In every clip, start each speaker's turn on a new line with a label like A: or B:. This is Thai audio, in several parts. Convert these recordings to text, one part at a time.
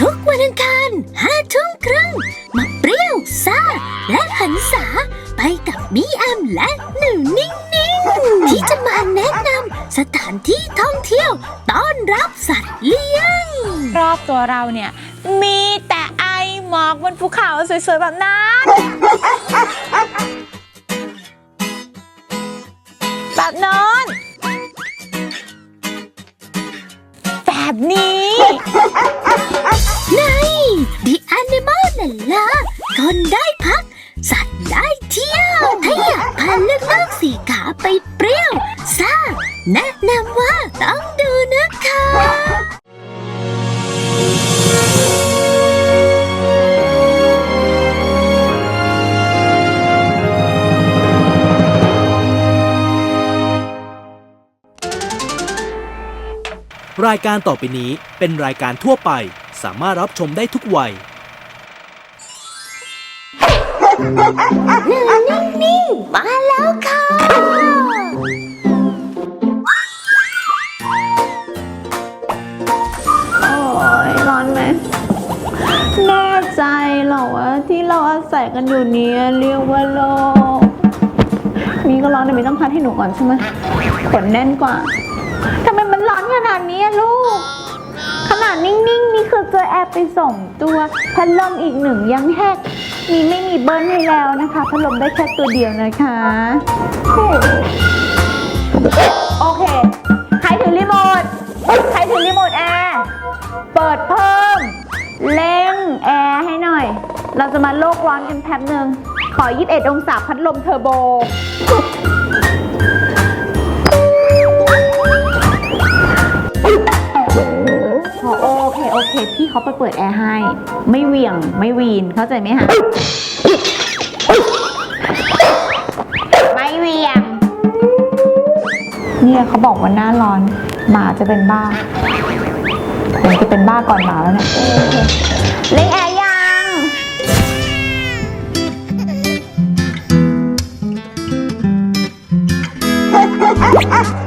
A: ทุกวันอังคารห้าทุ่มครึ่งมาเปรี้ยวซ่า และหันษาไปกับมีแอมและหนูนิ่งนิ่งๆที่จะมาแนะนำสถานที่ท่องเที่ยวต้อนรับสัตว์เลี้ยง
B: รอบตัวเราเนี่ย มีแต่ไอหมอกบนภูเขาสวยๆแบบนั้นแบบโน้ นี้
A: ใน The Animal นั่นละคนได้พัก สัตว์ได้เที่ยว ถ้าอยากพาลูกๆสีขาไปเปรี้ยวซ่าแนะนำว่าต้องดูนะคะ
C: รายการต่อไปนี้เป็นรายการทั่วไป สามารถรับชมได้ทุกวัย
A: นิ่งๆมาแล้วค่ะ
B: โอ้ยร้อนไหมแน่ใจเหรอว่าที่เราอาศัยกันอยู่เนี้เรียกว่าโลก มีก็ร้อนแต่ไม่ต้องพัดให้หนูก่อนใช่ไหมขนแน่นกว่า ทำไมมันร้อนขนาดนี้อะลูก ขนาดนิ่งๆ นี่คือเจอแอร์ไปส่งตัว พัดลมอีกหนึ่งยังแฮก มีไม่มีเบิ้ลให้แล้วนะคะ พัดลมได้แค่ตัวเดียวนะคะ โอเค ใครถือรีโมท ใครถือรีโมทแอร์ เปิดเพิ่มเร่งแอร์ให้หน่อย เราจะมาโลกร้อนกันแป๊บหนึ่งขอ 21 องศาพัดลมเทอร์โบ เคพี่เขาไปเปิดแอร์ให้ ไม่เหวี่ยงไม่วีนเข้าใจไหมคะไม่เหวี่ยง เนี่ยเขาบอกว่าหน้าร้อน หมาจะเป็นบ้าผมจะเป็นบ้าก่อนหมาแล้วเนี่ยเล่นแอร์ยัง
A: ส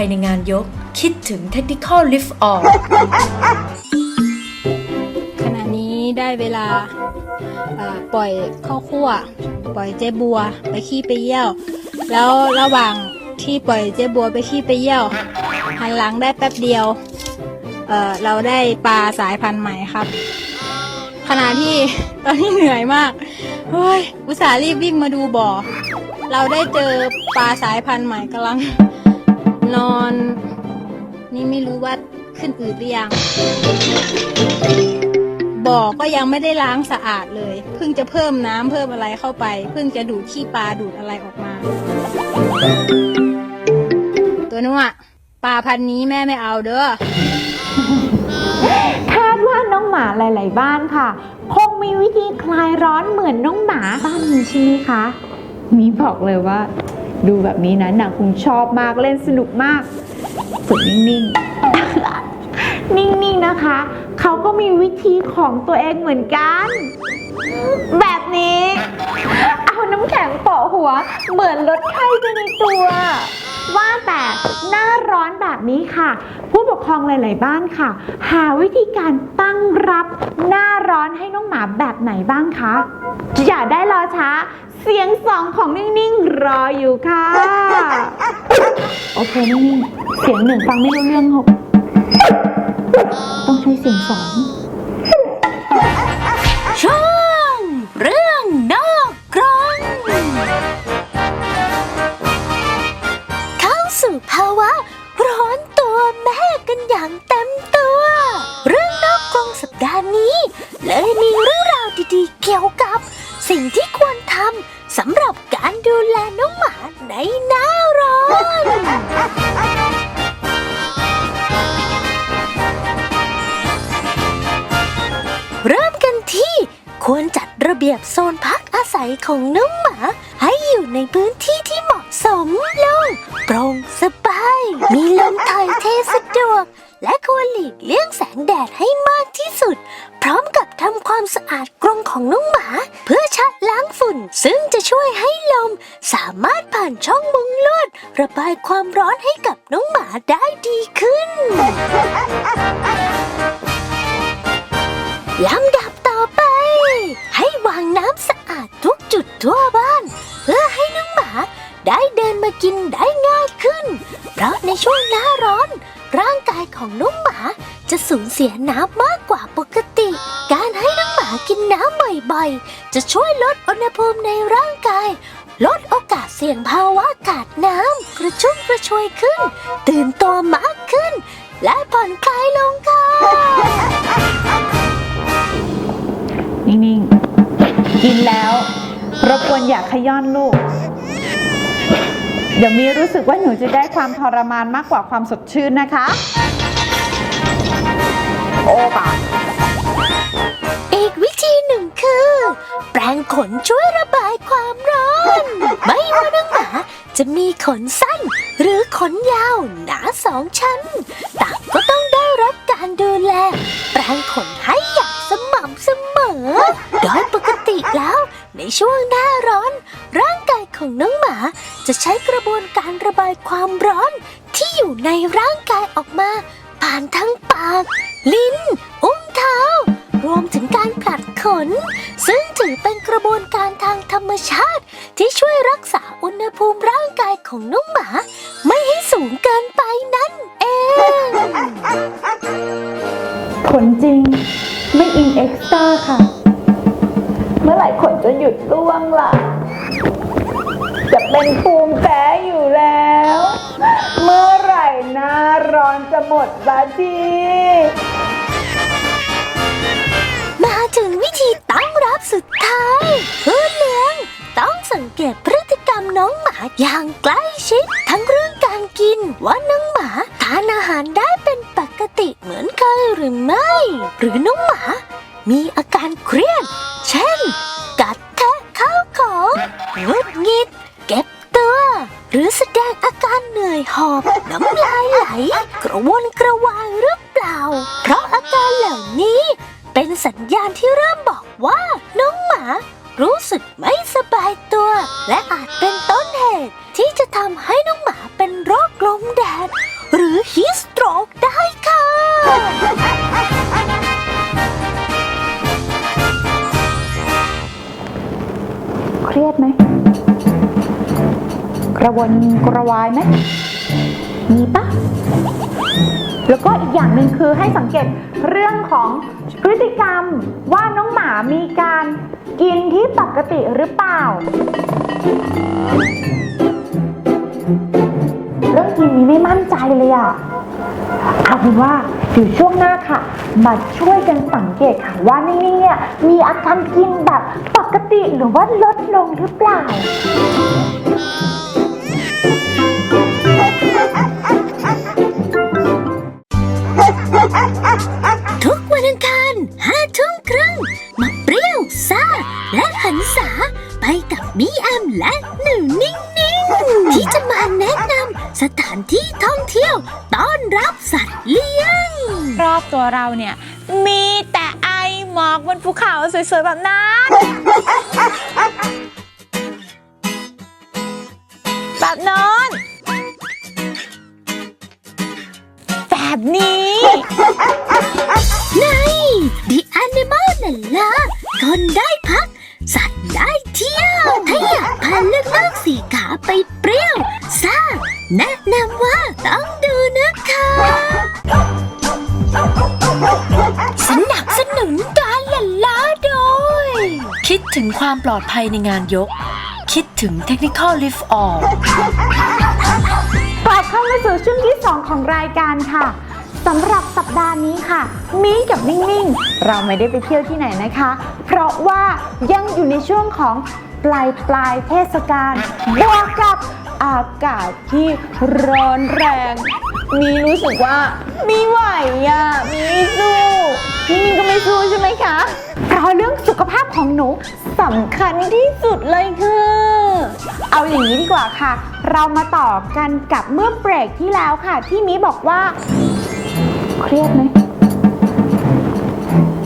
A: ยในงานยก คิดถึง Technical Lift Off
D: ขณะนี้ได้เวลาอ่าปล่อยข้าวคั่ว ปล่อยเจ๊บัว ไปขี้ไปเยี่ยว แล้วระหว่างที่ปล่อยเจ๊บัวไปขี้ไปเยี่ยว หันหลังได้แป๊บเดียวเอ่อเราได้ปลาสายพันธุ์ใหม่ครับ ขณะที่ตอนนี้เหนื่อยมากเฮ้ยอุตส่าห์รีบวิ่งมาดูบ่อ เราได้เจอปลาสายพันธุ์ใหม่กำลัง นอน นี่ไม่รู้ว่าขึ้นอืดหรือยัง บ่อก็ยังไม่ได้ล้างสะอาดเลย เพิ่งจะเพิ่มน้ำเพิ่มอะไรเข้าไป เพิ่งจะดูดขี้ปลาดูดอะไรออกมา ตัวนู้นอะปลาพันธุ์นี้แม่ไม่เอาเด้อ
B: คาดว่าน้องหมาหลาย ๆ บ้านค่ะ คงมีวิธีคลายร้อนเหมือนน้องหมาบ้านนี้ใช่ไหมคะ มีบอกเลยว่า ดูแบบนี้นะหนังคงชอบมากเล่นสนุกมากฝึกนิ่งๆ นิ่งๆนะคะ เขาก็มีวิธีของตัวเองเหมือนกัน แบบนี้ เอาน้ำแข็งโปะหัว เหมือนลดไข้ไปในตัว ว่าแต่หน้าร้อนแบบนี้ค่ะ ผู้ปกครองหลาย ๆ บ้านค่ะ หาวิธีการตั้งรับหน้าร้อนให้น้องหมาแบบไหนบ้างคะ อย่าได้รอช้า เสียงสองของนิ่งๆรออยู่ค่ะ โอเคนิ่งๆเสียงหนึ่งฟังไม่รู้เรื่องหกต้องใช้เสียงสอง
A: ช่วงเรื่องนอกกรงเข้าสู่ภาวะร้อนตัวแม่กันอย่างเต็มตัว เรื่องนอกกรงสัปดาห์นี้ เลยมีเรื่องราวดีๆเกี่ยวกับ สิ่งที่ควร สูญเสียน้ำมากกว่าปกติ การให้น้องหมากินน้ำบ่อยๆ จะช่วยลดอุณหภูมิในร่างกาย ลดโอกาสเสี่ยงภาวะขาดน้ำกระชุ่มกระชวยขึ้น ตื่นตัวมากขึ้น และผ่อนคลายลงค่ะ
B: นิ่งๆ กินแล้วรบกวนอย่าขย้อนลูก เดี๋ยวมีรู้สึกว่าหนูจะได้ความทรมานมากกว่าความสดชื่นนะคะ โอ้ปะ
A: อีกวิธีหนึ่งคือ แปรงขนช่วยระบายความร้อน ไม่ว่าน้องหมาจะมีขนสั้น หรือขนยาวหนาสองชั้นต่างก็ต้องได้รับการดูแล แปรงขนให้อย่างสม่ำเสมอ โดยปกติแล้ว ในช่วงหน้าร้อน ร่างกายของน้องหมาจะใช้กระบวนการระบายความร้อนที่อยู่ในร่างกายออกมา ลิ้น อุ้งเท้า รวมถึงการผลัดขน ซึ่งถือเป็นกระบวนการทางธรรมชาติ ที่ช่วยรักษาอุณหภูมิร่างกายของน้องหมา ไม่ให้สูงเกินไปนั่นเอง
B: ขนจริง ไม่อิงเอ็กซ์ตร้าค่ะ เมื่อไหร่ขนจะหยุดร่วงล่ะ จะเป็นภูมิแพ้อยู่แล้ว เมื่อไหร่หน้าร้อนจะหมดละทีา
A: ยผู้เลี้ยงต้องสังเกตพฤติกรรมน้องหมาอย่างใกล้ชิด ทั้งเรื่องการกินว่าน้องหมาทานอาหารได้เป็นปกติเหมือนเคยหรือไม่ หรือน้องหมา มีอา กระวนกระวายไหมมี
B: ปะแล้วก็อีกอย่างหนึ่งคือให้สังเกตเรื่องของพฤติกรรมว่าน้องหมามีการกินที่ปกติหรือเปล่า เรื่องกินนี้ไม่มั่นใจเลยอะเอาเป็นว่าเดี๋ยวช่วงหน้าค่ะ มาช่วยกันสังเกตค่ะว่านิ่งๆเนี่ยมีอาการกินแบบปกติหรือว่าลดลงหรือเปล่า
A: และหนูนิ่งนิ่งๆ ที่จะมาแนะนำสถานที่ท่องเที่ยว ต้อนรับสัตว์เลี้ยง
B: รอบตัวเราเนี่ย มีแต่ไอหมอกบนภูเขาสวยๆแบบนั้น
A: คิดถึงค
E: วามปลอดภัยในงานยก คิดถึง Technical Lift All
B: กลับเข้ามาสู่ช่วงที่ 2 ของรายการค่ะสำหรับสัปดาห์นี้ค่ะมีกับนิ่งๆ เราไม่ได้ไปเที่ยวที่ไหนนะคะ เพราะว่ายังอยู่ในช่วงของปลายปลายเทศกาลบวกกับอากาศที่ร้อนแรง มีรู้สึกว่า มีไหวอะ มีสู้ นิ่งก็ไม่สู้ใช่ไหมคะ เพราะเรื่องสุขภาพของหนูสำคัญที่สุดเลยคือ เอาอย่างนี้ดีกว่าค่ะ เรามาต่อกันกับเมื่อเบรกที่แล้วค่ะ ที่มีบอกว่า เครียดไหม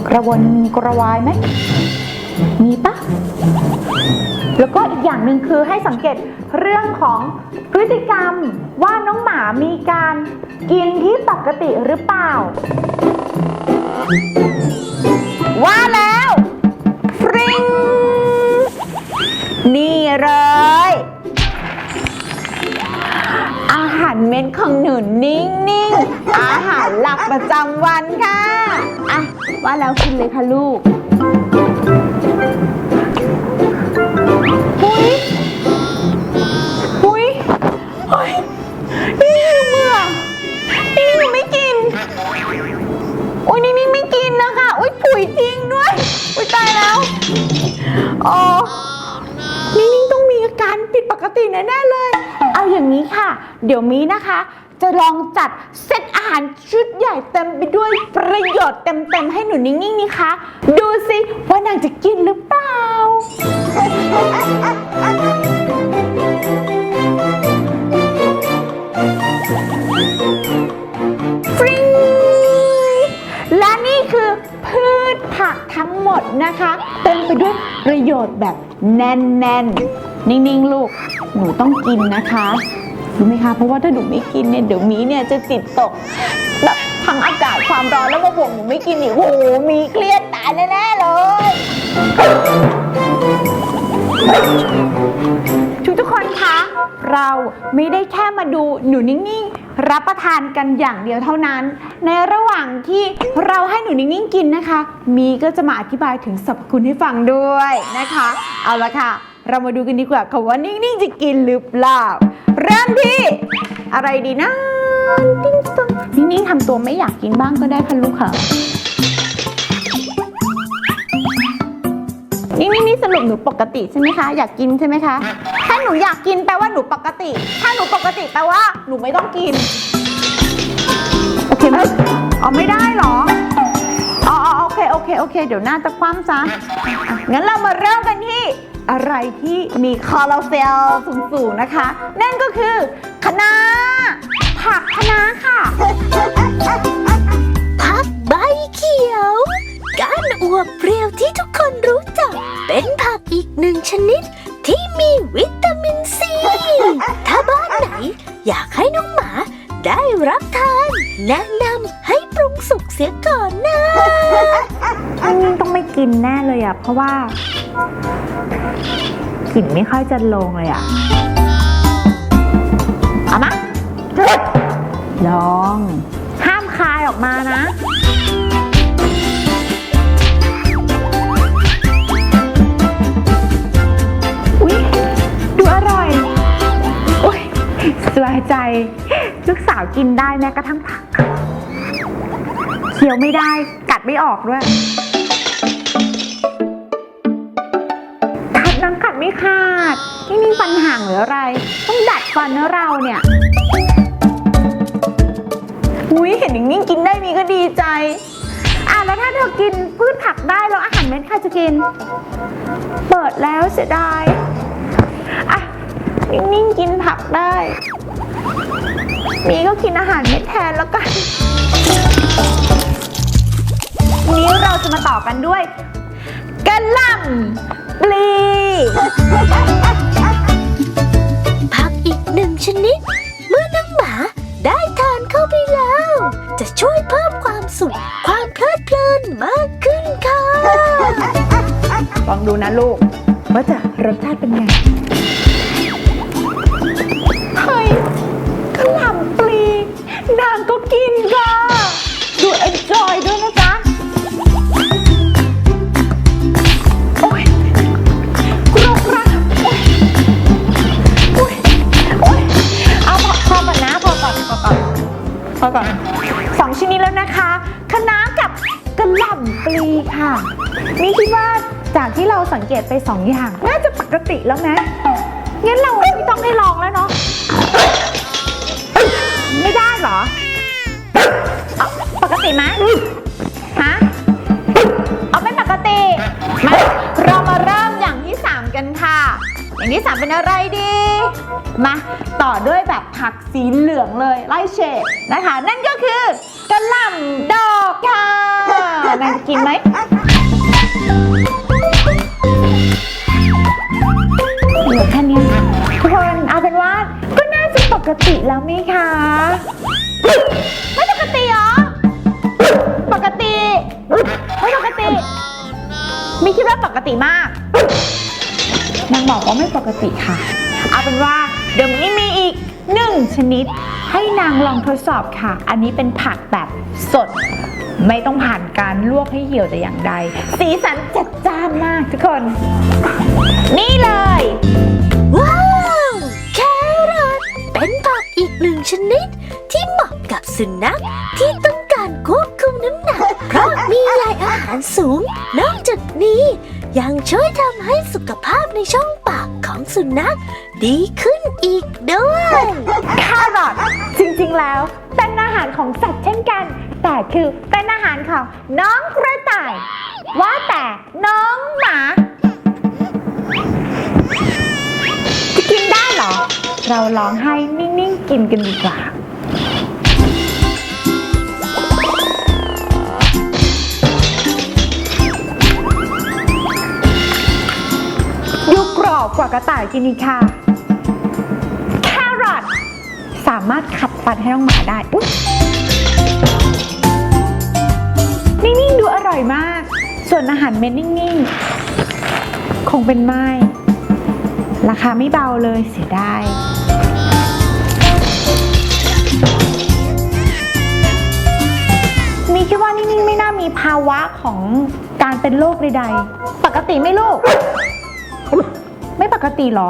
B: กระวนกระวายไหมมีปะแล้วก็อีกอย่างหนึ่งคือให้สังเกตเรื่องของพฤติกรรมว่าน้องหมามีการกินที่ปกติหรือเปล่า ว่าแล้วฟริงนี่เลย อาหารเม็ดของหนูนิ่งๆอาหารหลักประจำวันค่ะ อะ ว่าแล้วกินเลยค่ะลูกหุยหุย อุ้ยนี่นี่ไม่กินนะคะอุ้ยผุยจริงด้วยอุ้ยตายแล้วอ๋อนี่นิ่งต้องมีอาการผิดปกติแน่ๆเลย เอาอย่างนี้ค่ะ เดี๋ยวมีนะคะ จะลองจัดเซตอาหารชุดใหญ่เต็มไปด้วยประโยชน์เต็มๆให้หนูนิ่งๆนี่คะ ดูสิว่านางจะกินหรือเปล่า ชผักทั้งหมดนะคะ เต็มไปด้วยประโยชน์แบบแน่นๆนนิ่งๆ ลูก หนูต้องกินนะคะรู้ไหมคะ เพราะว่าถ้าหนูไม่กินเนี่ยเดี๋ยวมีเนี่ยจะจิตตกแบบทั้งอากาศความร้อนแล้วมาบ่วงหนูไม่กินอีกโอ้โหมีเครียดตายแน่ๆเลย กทุกคนคะ เราไม่ได้แค่มาดูหนูนิ่งๆ รับประทานกันอย่างเดียวเท่านั้น ในระหว่างที่เราให้หนูนิ่งๆกินนะคะ มีก็จะมาอธิบายถึงสรรพคุณให้ฟังด้วยนะคะ เอาละค่ะ เรามาดูกันดีกว่าค่ะว่านิ่งๆจะกินหรือเปล่า เริ่มที่ อะไรดีนะนิ่งๆทำตัวไม่อยากกินบ้างก็ได้ค่ะลูกค่ะ นี่นี่นี่สรุปหนูปกติใช่ไหมคะ อยากกินใช่ไหมคะ ถ้าหนูอยากกินแปลว่าหนูปกติ ถ้าหนูปกติแปลว่าหนูไม่ต้องกิน โอเคไหมอ๋อไม่ได้เหรอ อ๋ออ๋อโอเคโอเคโอเค เดี๋ยวหน้าจะคว่ำซะอะงั้นเรามาเริ่มกันที่อะไรที่มีคอเลสเตอรอลสูงๆนะคะ นั่นก็คือคะน้าผักคะน้าค่ะ
A: ผักใบเขียว ก้านอวบเปรี้ยวที่ทุกคนรู้จัก เป็นผักอีกหนึ่งชนิดที่มีวิตามินซี ถ้าบ้านไหนอยากให้น้องหมาได้รับทาน แนะนำให้ปรุงสุกเสียก่อนนะ
B: นิ่งๆต้องไม่กินแน่เลยอะ เพราะว่ากลิ่นไม่ค่อยจะลงเลยอะ เอามาลอง ห้ามคายออกมานะ สบายใจ ลูกสาวกินได้แม้กระทั่งผัก เคี้ยวไม่ได้กัดไม่ออกด้วยกัดน้ำกัดไม่ขาดนี่มีฟันห่างหรืออะไร ต้องดัดฟันนะเราเนี่ยอุ้ยเห็นอย่างนี้กินได้มีก็ดีใจ อะแล้วถ้าเธอกินพืชผักได้แล้วอาหารเม็ดใครจะกิน เปิดแล้วเสียดาย นิ่งๆกินผักได้ มีก็กินอาหารเม็ดแทนแล้วกัน วันนี้เราจะมาต่อกันด้วยกะหล่ำปลี
A: ผักอีกหนึ่งชนิด เมื่อน้องหมาได้ทานเข้าไปแล้ว จะช่วยเพิ่มความสุข ความเพลิดเพลินมากขึ้นค่ะ
B: ลองดูนะลูก ว่าจะรสชาติเป็นไง กินค่ะ ดูเอ็นจอยด้วยนะจ๊ะโอ๊ยกรอบกระโอ๊ยโอ๊ยโอ๊ยเอาพอพอก่อนนะพอก่อนพอก่อนพอก่อนสองชิ้นิดแล้วนะคะคะน้ากับกระหล่ำปลีค่ะ นี่คิดว่าจากที่เราสังเกตไปสองอย่าง น่าจะปกติแล้วนะ ผักสีเหลืองเลยไล่เฉดนะคะ นั่นก็คือกระหล่ำดอกค่ะนางกินไหมเหลือแค่นี้ทุกคนเอาเป็นว่าก็น่าจะปกติแล้วไหมคะ ไม่ปกติเหรอ ปกติไม่ปกติมีคิดว่าปกติมากนางบอกว่าไม่ปกติค่ะ เอาเป็นว่าเดี๋ยวมี นึ่งชนิด ให้นางลองทดสอบค่ะ อันนี้เป็นผักแบบสด ไม่ต้องผ่านการลวกให้เหี่ยวแต่อย่างใด สีสันจัดจ้านมากทุกคน นี่เลย
A: ว้าว แครอทเป็นผักอีกหนึ่งชนิด ที่เหมาะกับสุนัขที่ต้องการควบคุมน้ำหนัก เพราะมีใยอาหารสูง นอกจากนี้ยังช่วยทำให้สุขภาพในช่องปากของสุนัขดีขึ้นอีกด้วย
B: ครอทจริงๆ แล้วเป็นอาหารของสัตว์เช่นกัน แต่คือเป็นอาหารของน้องกระต่าย ว่าแต่น้องหมาจะกินได้เหรอ เราลองให้นิ่งๆ กินกันดีกว่าดูกรอบกว่ากระต่ายกินอีกค่ะามารถขัดฟันให้น้องหมาได้อุ๊ยนิ่งๆดูอร่อยมาก ส่วนอาหารเม็ดนิ่งๆ คงเป็นไม้ราคาไม่เบาเลยเสียดายมีคิดว่านิ่งๆ ไม่น่ามีภาวะของการเป็นโรคใดๆ ปกติไหม่ลูกไม่ปกติเหรอ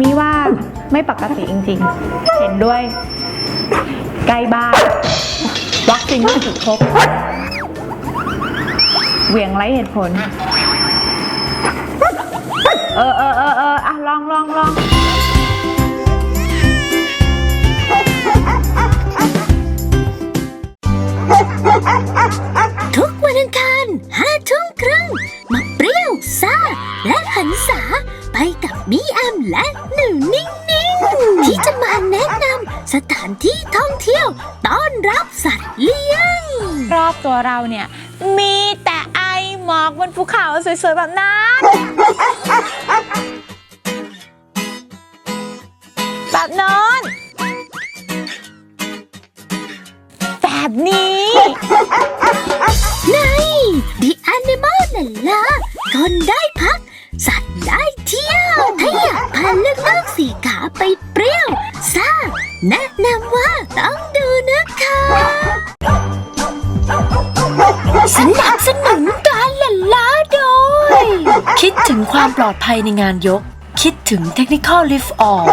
B: มีว่าไม่ปกติจริงๆ เห็นด้วย ใกล้บ้านวัคซีนไม่ถูกครบเหวี่ยงไรเหตุผล เออเออเออเอออะ ลองลองลอง
A: ทุกวันอังคารห้าทุ่มครึ่งมาเปรี้ยวซ่าและหันษา ไปกับมิแอมและหนูนิ่งนิ่งๆที่จะมาแนะนำสถานที่ท่องเที่ยวต้อนรับสัตว์เลี้ยง
B: รอบตัวเราเนี่ย มีแต่ไอหมอกบนภูเขาสวยๆแบบนั้นแบบนั้นแบบนี้
A: ใน The Animal นั่นละคนได้พัก สัตว์ได้เที่ยว ถ้าอยากพาลือกๆสีขาไปเปรี้ยวซ่าแนะนำว่าต้องดูนะคะสนับสนุนการล่นล้าโดย
E: คิดถึงความปลอดภัยในงานยก คิดถึง Technical Lift All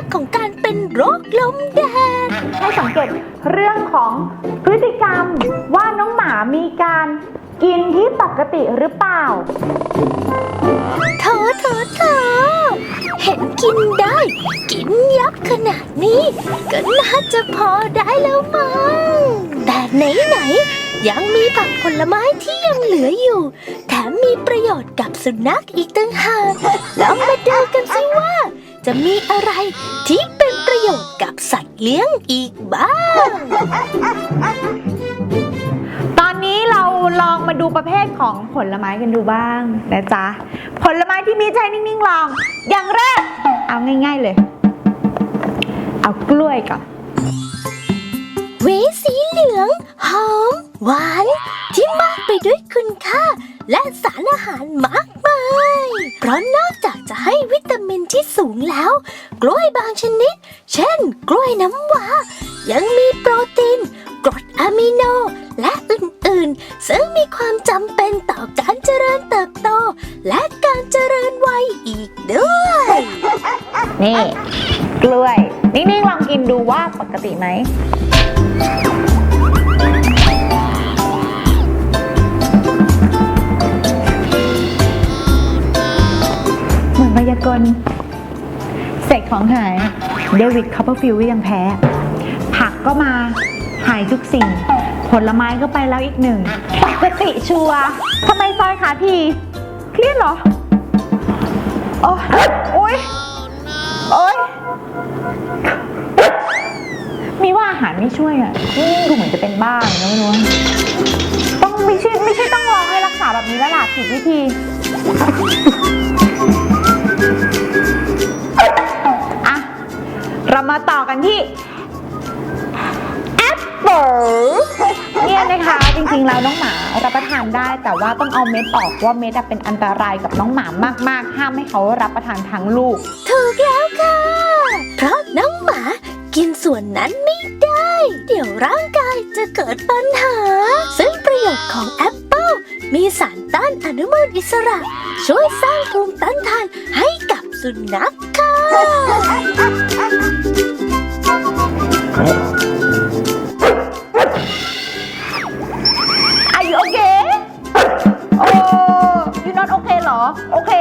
A: ภาวะของการเป็นโรคลมแดด
B: ให้สังเกตเรื่องของพฤติกรรมว่าน้องหมามีการกินที่ปกติหรือเปล่า
A: โถโถโถเห็นกินได้ กินยับขนาดนี้ ก็น่าจะพอได้แล้วมั้งแต่ไหนไหนๆยังมีผักผลไม้ที่ยังเหลืออยู่ แถมมีประโยชน์กับสุนัขอีกตั้งหากลองมาดูกันสิว่า จะมีอะไรที่เป็นประโยชน์กับสัตว์เลี้ยงอีกบ้าง
B: ตอนนี้เราลองมาดูประเภทของผลไม้กันดูบ้างนะจ๊ะ ผลไม้ที่มีใจนิ่งๆลอง อย่างแรก เอาง่าย ๆเลย เอากล้วยก่อน
A: หวีสีเหลืองหอม หวานที่มากไปด้วยคุณค่า และสารอาหารมากมาย เพราะนอกจากจะให้วิตามินที่สูงแล้ว กล้วยบางชนิด เช่น กล้วยน้ำว้า ยังมีโปรตีนกรดอะมิโน และอื่นๆ ซึ่งมีความจำเป็นต่อการเจริญเติบโต และการเจริญวัยอีกด้วย
B: นี่ กล้วย นิ่งๆลองกินดูว่าปกติไหม มือนมายากลเสกของหายเดวิดคอปเปอร์ฟิลก็ยังแพ้ ผักก็มาหายทุกสิ่ง ผลไม้ก็ไปแล้วอีกหนึ่งปกติชัวทำไมซอยขาทีเครียดเหรอ โอ้โอ๊ยโอ๊ยมีว่าอาหารไม่ช่วยอะดูเหมือนจะเป็นบ้าเลยนะไม่รู้ต้องไม่ใช่ไม่ใช่ต้องรอให้รักษาแบบนี้แล้วล่ะผิดวิธี ต่อกันที่แอปเปิลเนี่ยนะคะจริงๆแล้วน้องหมารับประทานได้ แต่ว่าต้องเอาเม็ดออกว่าเม็ดอะเป็นอันตรายกับน้องหมามากๆ ห้ามให้เขารับประทานทั้งลูก
A: ถูกแล้วค่ะ เพราะน้องหมากินส่วนนั้นไม่ได้ เดี๋ยวร่างกายจะเกิดปัญหา ซึ่งประโยชน์ของแอปเปิลมีสารต้านอนุมูลอิสระ ช่วยสร้างภูมิต้านทานให้ สุนัขค่ะ
B: Are you okay โอ้ you not okay เหรอ โอเค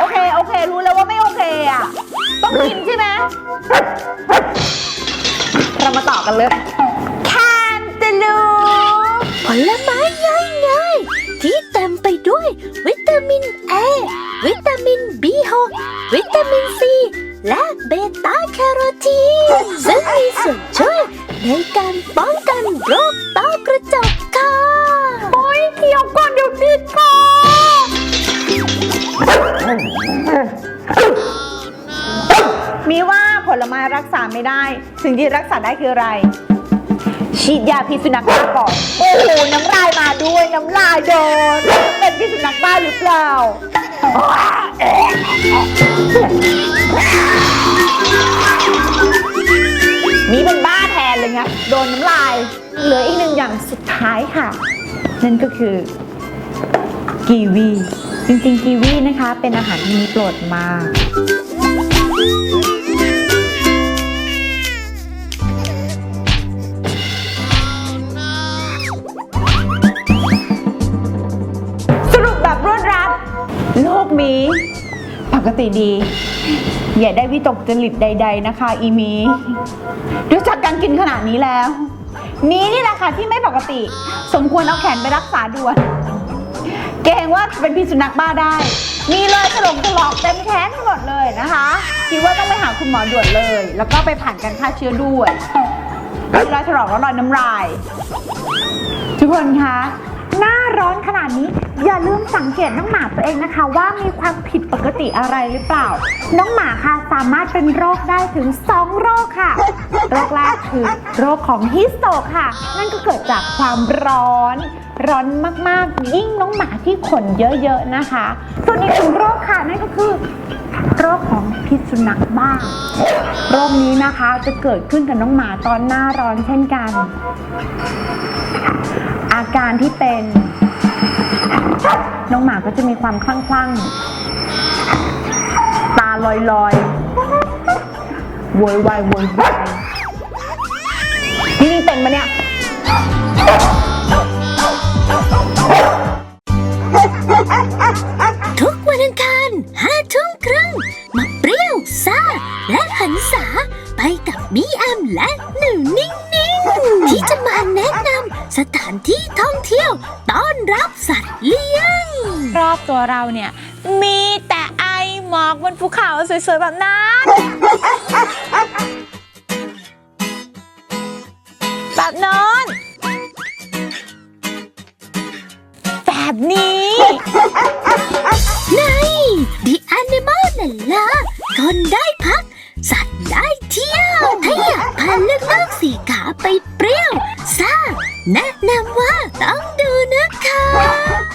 B: โอเค โอเค รู้แล้วว่าไม่โอเคอะ ต้องกินใช่ไหมเรามาต่อกันเลย
A: เบต้าแคโรทีนซึ่งมีส่วนช่วยในการป้องกันโรคต้อกระจกค่ะ
B: โอ้ยเคี้ยวก่อนเดี๋ยวติดคอมีว่าผลไม้รักษาไม่ได้ สิ่งที่รักษาได้คืออะไร ฉีดยาพิษสุนัขบ้าก่อน โอ้โหน้ำลายมาด้วยน้ำลายโดนเป็นพิษสุนัขบ้าหรือเปล่า โดนน้ำลาย เหลืออีกหนึ่งอย่างสุดท้ายค่ะ นั่นก็คือกีวีจริงๆกีวีนะคะ เป็นอาหารที่มีโปรดมากสรุปแบบรวดรัดโลกนี้ ปกติดี อย่าได้วิตกจริตใด ๆนะคะ อีมีดูจากการกินขนาดนี้แล้วมีนี่แหละค่ะที่ไม่ปกติ สมควรเอาแขนไปรักษาด่วน เกรงว่าเป็นพิษสุนัขบ้าได้ มีเลยถลงถลอกเต็มแขนไปหมดเลยนะคะคิดว่าต้องไปหาคุณหมอด่วนเลย แล้วก็ไปผ่านการฆ่าเชื้อด้วยมีรอยถลอกแล้วรอยน้ำลาย ทุกคนคะ หน้าร้อนขนาดนี้ อย่าลืมสังเกตน้องหมาตัวเองนะคะ ว่ามีความผิดปกติอะไรหรือเปล่า น้องหมาค่ะสามารถเป็นโรคได้ถึง 2 โรคค่ะ โรคแรกคือโรคของฮิสโตค่ะ นั่นก็เกิดจากความร้อนร้อนมากๆ ยิ่งน้องหมาที่ขนเยอะๆนะคะ ส่วนอีกหนึ่งโรคค่ะนั่นก็คือ โรคของพิษสุนัขบ้าโรคนี้นะคะจะเกิดขึ้นกับน้องหมาตอนหน้าร้อนเช่นกัน อาการที่เป็น น้องหมาก็จะมีความคลั่งๆตาลอยๆโวยวายโวยวายนี่นี่เป็นปะเนี่ย
A: เรา
B: เนี่ย
A: มีแต่ไอหมอกบนภูเขาสวยๆแบบนั้น